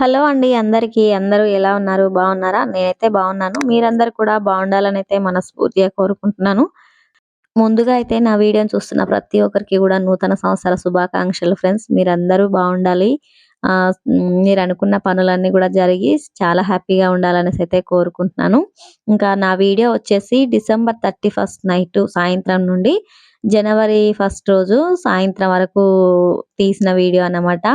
Hello అండి అందరికీ. అందరూ ఎలా ఉన్నారు? బాగున్నారా? నేనైతే బాగున్నాను. మీరందరూ కూడా బాగుండాలని అయితే మనస్ఫూర్తిగా కోరుకుంటున్నాను. ముందుగా అయితే నా వీడియోని చూస్తున్న ప్రతి ఒక్కరికి కూడా నూతన సంవత్సర శుభాకాంక్షలు ఫ్రెండ్స్. మీరందరూ బాగుండాలి. మీరు అనుకున్న పనులన్నీ కూడా జరిగి చాలా హ్యాపీగా ఉండాలనేసి అయితే కోరుకుంటున్నాను. ఇంకా నా వీడియో వచ్చేసి డిసెంబర్ 31 నైట్ సాయంత్రం నుండి జనవరి ఫస్ట్ రోజు సాయంత్రం వరకు తీసిన వీడియో అన్నమాట.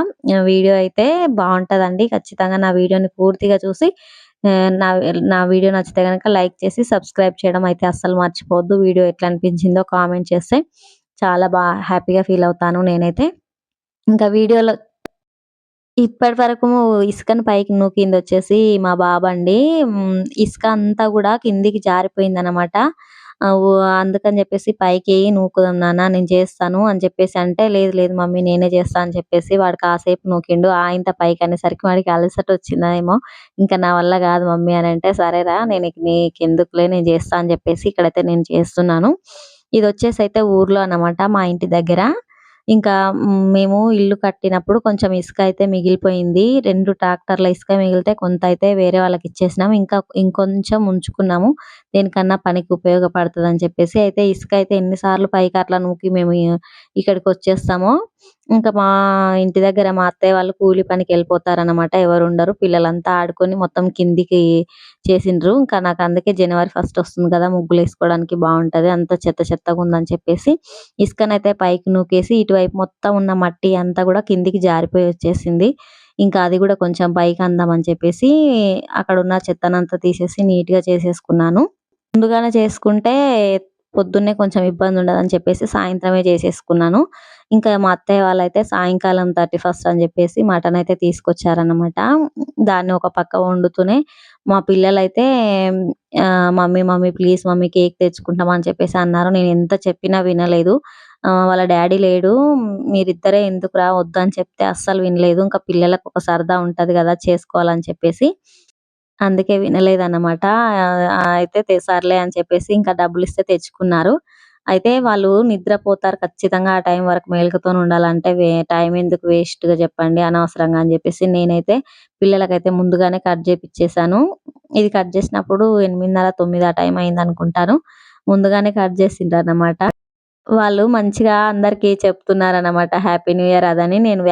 వీడియో అయితే బాగుంటుందండి ఖచ్చితంగా నా వీడియోని పూర్తిగా చూసి నా నా వీడియో నచ్చితే కనుక లైక్ చేసి సబ్స్క్రైబ్ చేయడం అయితే అస్సలు మర్చిపోవద్దు. వీడియో ఎట్లా అనిపించిందో కామెంట్ చేస్తే చాలా బా హ్యాపీగా ఫీల్ అవుతాను నేనైతే. ఇంకా వీడియోలో ఇప్పటి వరకు ఇసుకని పైకి నూకింది వచ్చేసి మా బాబండి. ఇసుక అంతా కూడా కిందికి జారిపోయింది అనమాట అందుకని చెప్పేసి పైకి నూకుదాం నాన్న నేను చేస్తాను అని చెప్పేసి అంటే, లేదు లేదు మమ్మీ నేనే చేస్తా అని చెప్పేసి వాడు కాసేపు నూకిండు. ఆయంత పైకి అనేసరికి వాడికి అలసట వచ్చిందేమో ఇంకా నా వల్ల కాదు మమ్మీ అని అంటే, సరేరా నేను నీకెందుకులే నేను చేస్తా అని చెప్పేసి ఇక్కడైతే నేను చేస్తున్నాను. ఇది వచ్చేసి అయితే ఊర్లో అన్నమాట మా ఇంటి దగ్గర. ఇంకా మేము ఇల్లు కట్టినప్పుడు కొంచెం ఇసుక అయితే మిగిలిపోయింది. రెండు ట్రాక్టర్ల ఇసుక మిగిలితే కొంత అయితే వేరే వాళ్ళకి ఇచ్చేసినాం. ఇంకా ఇంకొంచెం ఉంచుకున్నాము. దేనికన్నా పనికి ఉపయోగపడతదని చెప్పేసి అయితే ఇసుక అయితే ఎన్ని సార్లు పైకి అట్లా నూకి మేము ఇక్కడికి వచ్చేస్తామో ఇంకా మా ఇంటి దగ్గర మా అత్తయ్య వాళ్ళు కూలి పనికి వెళ్ళిపోతారనమాట. ఎవరు ఉండరు. పిల్లలంతా ఆడుకొని మొత్తం కిందికి చేసిండ్రు. ఇంకా నాకు అందుకే జనవరి ఫస్ట్ వస్తుంది కదా! ముగ్గులు వేసుకోవడానికి బాగుంటది. అంతా చెత్త చెత్తగా ఉందని చెప్పేసి ఇసుకనైతే పైకి నూకేసి ఇటువైపు మొత్తం ఉన్న మట్టి అంతా కూడా కిందికి జారిపోయి వచ్చేసింది. ఇంకా అది కూడా కొంచెం పైకి అందామని చెప్పేసి అక్కడ ఉన్న చెత్తనంతా తీసేసి నీట్‌గా చేసేసుకున్నాను. ముందుగానే చేసుకుంటే పొద్దున్నే కొంచెం ఇబ్బంది ఉండదని చెప్పేసి సాయంత్రమే చేసేసుకున్నాను. ఇంకా మా అత్తయ్య వాళ్ళైతే సాయంకాలం 31 అని చెప్పేసి మటన్ అయితే తీసుకొచ్చారనమాట దాన్ని ఒక పక్క వండుతూనే మా పిల్లలైతే mummy mummy please mummy cake తెచ్చుకుంటాం అని చెప్పేసి అన్నారు. నేను ఎంత చెప్పినా వినలేదు. వాళ్ళ డాడీ లేడు. మీరిద్దరే ఎందుకు రావద్దు అని చెప్తే అస్సలు వినలేదు. ఇంకా పిల్లలకు ఒక సరదా ఉంటుంది కదా! చేసుకోవాలని చెప్పేసి. అందుకే వినలేదన్నమాట. అయితే సర్లే అని చెప్పేసి ఇంకా డబ్బులు ఇస్తే తెచ్చుకున్నారు. అయితే వాళ్ళు నిద్రపోతారు ఖచ్చితంగా ఆ టైం వరకు మేలుకతో ఉండాలంటే వే టైం ఎందుకు వేస్ట్‌గా చెప్పండి అనవసరంగా అని చెప్పేసి నేనైతే పిల్లలకైతే ముందుగానే కట్ చేపిచ్చేసాను. ఇది కట్ చేసినప్పుడు 8:30, 9 ఆ టైం అయిందనుకుంటాను. ముందుగానే కట్ చేసిండ్రు అన్నమాట వాళ్ళు మంచిగా అందరికీ చెప్తున్నారన్నమాట హ్యాపీ న్యూ ఇయర్ అదని. నేను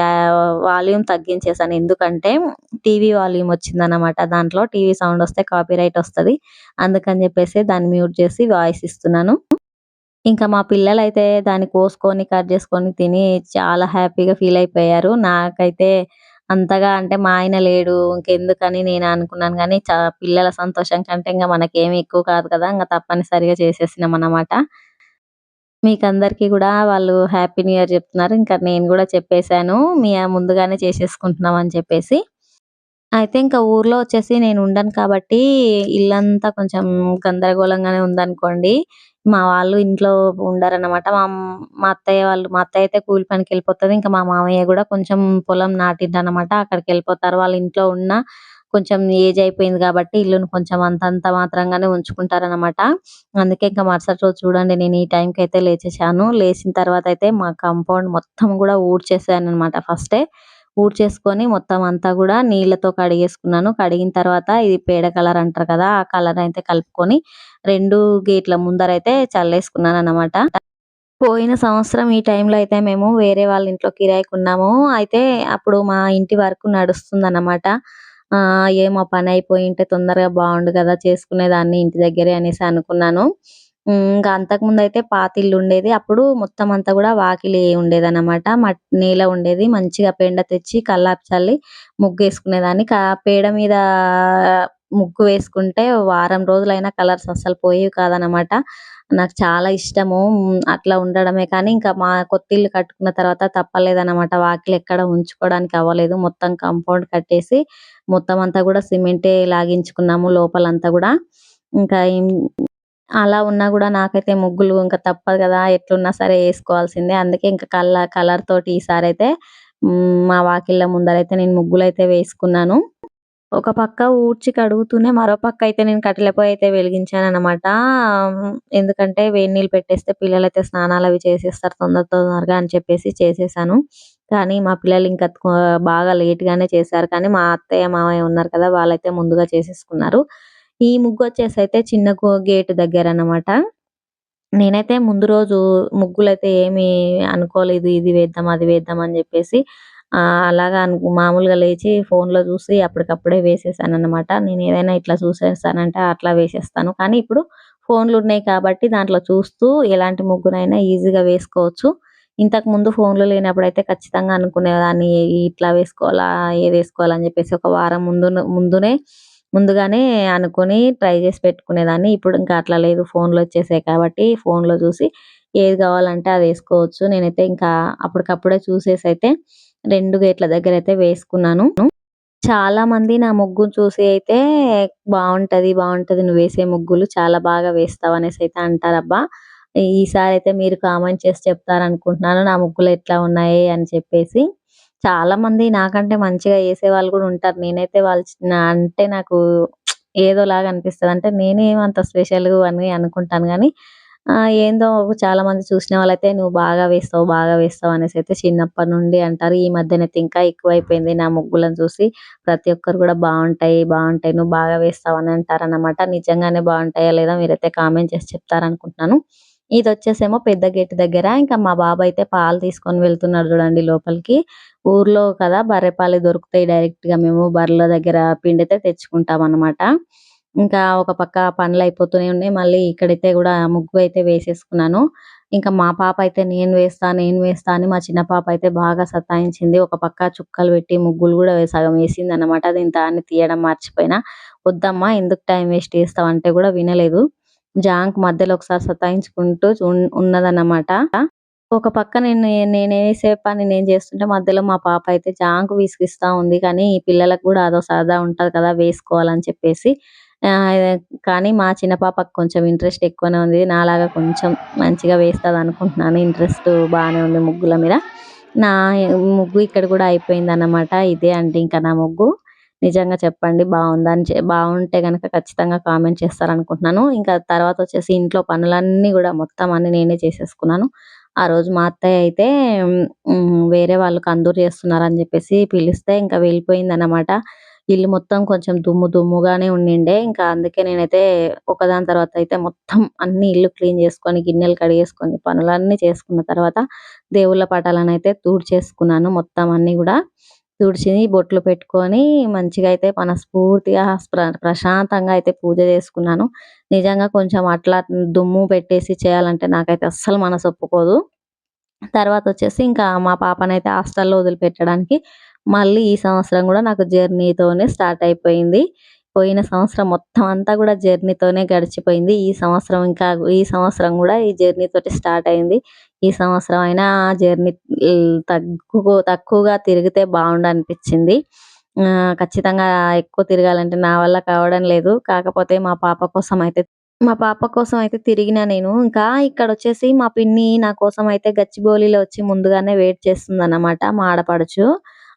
వాల్యూమ్ తగ్గించేసాను. ఎందుకంటే టీవీ వాల్యూమ్ వచ్చిందన్నమాట. దాంట్లో టీవీ సౌండ్ వస్తే కాపీ రైట్ వస్తది. అందుకని చెప్పేసి దాన్ని మ్యూట్ చేసి వాయిస్ ఇస్తున్నాను. ఇంకా మా పిల్లలైతే దాన్ని కోసుకొని, కట్ చేసుకొని తిని చాలా హ్యాపీగా ఫీల్ అయిపోయారు. నాకైతే అంతగా అంటే మా ఆయన లేడు ఇంకెందుకని నేను అనుకున్నాను కానీ చ పిల్లల సంతోషం కంటే ఇంకా మనకేమి ఎక్కువ కాదు కదా! ఇంకా తప్పనిసరిగా మీకు అందరికీ కూడా వాళ్ళు హ్యాపీ న్యూ ఇయర్ చెప్తున్నారు. ఇంకా నేను కూడా చెప్పేసాను. మీ ముందుగానే చేసేసుకుంటున్నాం అని చెప్పేసి. అయితే ఇంకా ఊర్లో వచ్చేసి నేను ఉండను కాబట్టి ఇల్లంతా కొంచెం గందరగోళంగానే ఉందనుకోండి. మా వాళ్ళు ఇంట్లో ఉండరన్నమాట. మా మా అత్తయ్య వాళ్ళు మా అత్తయ్య అయితే కూలి పనికి వెళ్ళిపోతుంది ఇంకా మా మామయ్య కూడా కొంచెం పొలం నాటిండనమాట. అక్కడికెళ్ళిపోతారు. వాళ్ళ ఇంట్లో ఉన్న కొంచెం ఏజ్ అయిపోయింది కాబట్టి ఇల్లుని కొంచెం అంతంత మాత్రంగానే ఉంచుకుంటారనమాట. అందుకే ఇంకా మరుసటి రోజు చూడండి నేను ఈ టైంకి అయితే లేచేసాను. లేచిన తర్వాత అయితే మా కాంపౌండ్ మొత్తం కూడా ఊడ్చేసాననమాట ఫస్టే. ఊడ్చేసుకొని మొత్తం అంతా కూడా నీళ్ళతో కడిగేసుకున్నాను. కడిగిన తర్వాత ఇది పేడ కలర్ అంటారు కదా! ఆ కలర్ అయితే కలుపుకొని రెండు గేట్ల ముందరైతే చల్లేసుకున్నాననమాట. పోయిన సంవత్సరం ఈ టైంలో అయితే మేము వేరే వాళ్ళ ఇంట్లో కిరాయికున్నాము. అయితే అప్పుడు మా ఇంటి వర్క్ నడుస్తుందన్నమాట. ఆ ఏమో పని అయిపోయి ఉంటే తొందరగా బాగుండు కదా! చేసుకునేదాన్ని ఇంటి దగ్గరే అనేసి అనుకున్నాను. హ్మ్. ఇంకా పాత ఇల్లు ఉండేది. అప్పుడు మొత్తం అంతా కూడా వాకిలి ఉండేది అనమాట నేల ఉండేది. మంచిగా పెండ తెచ్చి కల్లాపు చల్లి ముగ్గు వేసుకునేదాన్ని పేడ మీద ముగ్గు వేసుకుంటే వారం రోజులైనా కలర్స్ అస్సలు పోయేవి కాదనమాట నాకు చాలా ఇష్టము. అట్లా ఉండడమే కానీ ఇంకా మా కొత్తిల్లు కట్టుకున్న తర్వాత తప్పలేదన్నమాట. వాకిలి ఎక్కడ ఉంచుకోవడానికి అవ్వలేదు. మొత్తం కాంపౌండ్ కట్టేసి మొత్తం అంతా కూడా సిమెంటే లాగించుకున్నాము లోపలంతా కూడా. ఇంకా అలా ఉన్నా కూడా నాకైతే ముగ్గులు ఇంకా తప్పదు కదా! ఎట్లున్నా సరే వేసుకోవాల్సిందే అందుకే ఇంకా కల్ల కలర్ తోటి ఈసారి అయితే మా వాకిళ్ళ ముందరైతే నేను ముగ్గులైతే వేసుకున్నాను. ఒక పక్క ఊడ్చి కడుగుతూనే మరో పక్క అయితే నేను కట్టెల పొయ్యి అయితే వెలిగించాను అనమాట ఎందుకంటే వేడి నీళ్ళు పెట్టేస్తే పిల్లలు అయితే స్నానాలు అవి చేసేస్తారు తొందర తొందరగా అని చెప్పేసి చేసేసాను. కానీ మా పిల్లలు ఇంకా బాగా లేట్‌గానే చేశారు. కానీ మా అత్తయ్య, మామయ్య ఉన్నారు కదా! వాళ్ళైతే ముందుగా చేసేసుకున్నారు. ఈ ముగ్గు వచ్చేసి అయితే చిన్న గేట్ దగ్గర అనమాట నేనైతే ముందు రోజు ముగ్గులైతే ఏమి అనుకోలేదు. ఇది వేద్దాం, అది వేద్దాం అని చెప్పేసి అలాగా అను మామూలుగా లేచి ఫోన్‌లో చూసి అప్పటికప్పుడే వేసేసాను అనమాట నేను ఏదైనా ఇట్లా చూసేస్తానంటే అట్లా వేసేస్తాను. కానీ ఇప్పుడు ఫోన్లు ఉన్నాయి కాబట్టి దాంట్లో చూస్తూ ఎలాంటి ముగ్గునైనా ఈజీగా వేసుకోవచ్చు. ఇంతకుముందు ఫోన్‌లు లేనప్పుడైతే ఖచ్చితంగా అనుకునేదాన్ని ఇట్లా వేసుకోవాలా, ఏది అని చెప్పేసి ఒక వారం ముందు ముందునే ముందుగానే అనుకుని ట్రై చేసి పెట్టుకునేదాన్ని. ఇప్పుడు ఇంకా అట్లా లేదు. ఫోన్‌లొచ్చేసాయి కాబట్టి ఫోన్‌లో చూసి ఏది కావాలంటే అది వేసుకోవచ్చు. నేనైతే ఇంకా అప్పటికప్పుడే చూసేసైతే రెండు గేట్ల అయితే వేసుకున్నాను. చాలా మంది నా ముగ్గును చూసి అయితే బాగుంటది బాగుంటది నువ్వు వేసే ముగ్గులు చాలా బాగా వేస్తావు అయితే అంటారబ్బా! ఈసారి అయితే మీరు కామెంట్ చేసి చెప్తారనుకుంటున్నాను. నా ముగ్గులు ఎట్లా ఉన్నాయి అని చెప్పేసి. చాలా మంది నాకంటే మంచిగా వేసే వాళ్ళు కూడా ఉంటారు. నేనైతే వాళ్ళు అంటే నాకు ఏదోలాగా అనిపిస్తుంది అంటే నేనేమంత అంత స్పెషల్ అని అనుకుంటాను కానీ ఏందో ఏందో చాలామంది చూసిన వాళ్ళైతే "నువ్వు బాగా వేస్తావు, బాగా వేస్తావు" అయితే చిన్నప్పటి నుండి అంటారు. ఈ మధ్యన అయితే ఇంకా ఎక్కువైపోయింది నా ముగ్గులను చూసి ప్రతి ఒక్కరు కూడా బాగుంటాయి బాగుంటాయి నువ్వు బాగా వేస్తావు" అని అంటారనమాట. నిజంగానే బాగుంటాయా లేదా మీరైతే కామెంట్ చేసి చెప్తారనుకుంటున్నాను. ఇది వచ్చేసేమో పెద్ద గేట్ దగ్గర. ఇంకా మా బాబు అయితే పాలు తీసుకొని వెళ్తున్నాడు చూడండి లోపలికి. ఊర్లో కదా బర్రె పాలు దొరుకుతాయి డైరెక్ట్‌గా మేము బర్రెల దగ్గర పిండితే తెచ్చుకుంటామనమాట. ఇంకా ఒక పక్క పనులయిపోతూనే ఉన్నాయి. మళ్ళీ ఇక్కడైతే కూడా ముగ్గు అయితే వేసేసుకున్నాను. ఇంకా మా పాప అయితే నేను వేస్తా, నేను వేస్తా అని మా చిన్న పాప అయితే బాగా సతాయించింది. ఒక పక్క చుక్కలు పెట్టి ముగ్గులు కూడా సగం వేసిందనమాట. నేను దాన్ని తీయడం మర్చిపోయినా. "వద్దమ్మా ఎందుకు టైం వేస్ట్ చేస్తావు" అంటే కూడా వినలేదు. జాంక్ మధ్యలో ఒకసారి సతాయించుకుంటూ ఉన్నదన్నమాట. ఒక పక్క నేను నేనేసే పని నేను చేస్తుంటే మధ్యలో మా పాప అయితే జాంకు విసిగిస్తా ఉంది. కానీ ఈ పిల్లలకు కూడా అదో సరదా ఉంటుంది కదా! వేసుకోవాలని చెప్పేసి. కానీ మా చిన్న పాపకి కొంచెం ఇంట్రెస్ట్ ఎక్కువనే ఉంది. నాలాగా కొంచెం మంచిగా వేస్తుంది అనుకుంటున్నాను ఇంట్రెస్ట్ బానే ఉంది ముగ్గుల మీద. నా ముగ్గు ఇక్కడ కూడా అయిపోయింది అన్నమాట ఇదే అంటే ఇంకా నా ముగ్గు. నిజంగా చెప్పండి బాగుందని బాగుంటే కనుక ఖచ్చితంగా కామెంట్ చేస్తారనుకుంటున్నాను. ఇంకా తర్వాత వచ్చేసి ఇంట్లో పనులన్నీ కూడా మొత్తం అన్ని నేనే చేసేసుకున్నాను. ఆ రోజు మా అత్తయ్య అయితే వేరే వాళ్ళు కందూరు చేస్తున్నారని చెప్పేసి పిలిస్తే ఇంకా వెళ్ళిపోయిందన్నమాట. ఇల్లు మొత్తం కొంచెం దుమ్ము దుమ్ముగానే ఉండిండే. ఇంకా అందుకే నేనైతే ఒకదాని తర్వాత అయితే మొత్తం అన్ని ఇల్లు క్లీన్ చేసుకొని, గిన్నెలు కడిగేసుకొని, పనులన్నీ చేసుకున్న తర్వాత దేవుళ్ళ పటాలనైతే తూడ్చేసుకున్నాను మొత్తం అన్నీ కూడా తుడిచి, బొట్లు పెట్టుకొని మంచిగా అయితే మనస్ఫూర్తిగా ప్ర ప్రశాంతంగా అయితే పూజ చేసుకున్నాను. నిజంగా కొంచెం అట్లా దుమ్ము పెట్టేసి చేయాలంటే నాకైతే అస్సలు మనసు ఒప్పుకోదు. తర్వాతొచ్చేసి ఇంకా మా పాపనైతే హాస్టల్‌లో వదిలిపెట్టడానికి మళ్ళీ ఈ సంవత్సరం కూడా నాకు జర్నీతోనే స్టార్ట్ అయిపోయింది. పోయిన సంవత్సరం మొత్తం అంతా కూడా జర్నీతోనే గడిచిపోయింది. ఈ సంవత్సరం ఇంకా ఈ సంవత్సరం కూడా ఈ జర్నీతోటి స్టార్ట్ అయింది. ఈ సంవత్సరం అయినా ఆ జర్నీ హ్మ్, తక్కువగా తిరిగితే బాగుండనిపించింది ఖచ్చితంగా ఎక్కువ తిరగాలంటే నా వల్ల కావడం లేదు. కాకపోతే మా పాప కోసం అయితే మా పాప కోసం అయితే తిరిగినా నేను. ఇంకా ఇక్కడ వచ్చేసి మా పిన్ని నా కోసం అయితే గచ్చిబౌలిలో వచ్చి ముందుగానే వెయిట్ చేస్తుందన్నమాట. మా ఆడపడుచు.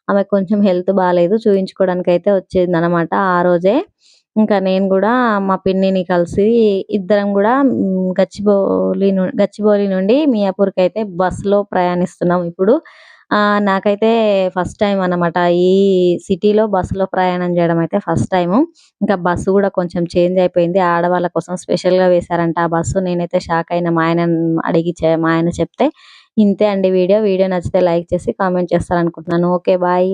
ఆమె కొంచెం హెల్త్ బాగాలేదు చూయించుకోవడానికి అయితే వచ్చేది అనమాట ఆ రోజే. ఇంకా నేను కూడా మా పిన్నిని కలిసి ఇద్దరం కూడా గచ్చిబౌలి ను గచ్చిబౌలి నుండి మియాపూర్‌కైతే బస్సులో ప్రయాణిస్తున్నాం ఇప్పుడు. నాకైతే ఫస్ట్ టైం అన్నమాట. ఈ సిటీలో బస్సులో ప్రయాణం చేయడం అయితే ఫస్ట్ టైము. ఇంకా బస్సు కూడా కొంచెం చేంజ్ అయిపోయింది. ఆడవాళ్ళ కోసం స్పెషల్‌గా వేశారంట ఆ బస్సు. నేనైతే షాక్ అయిన మా ఆయన అడిగి మా ఆయన చెప్తే ఇంతే అండి వీడియో. వీడియో నచ్చితే లైక్ చేసి కామెంట్ చేస్తారనుకుంటున్నాను. ఓకే. బాయ్.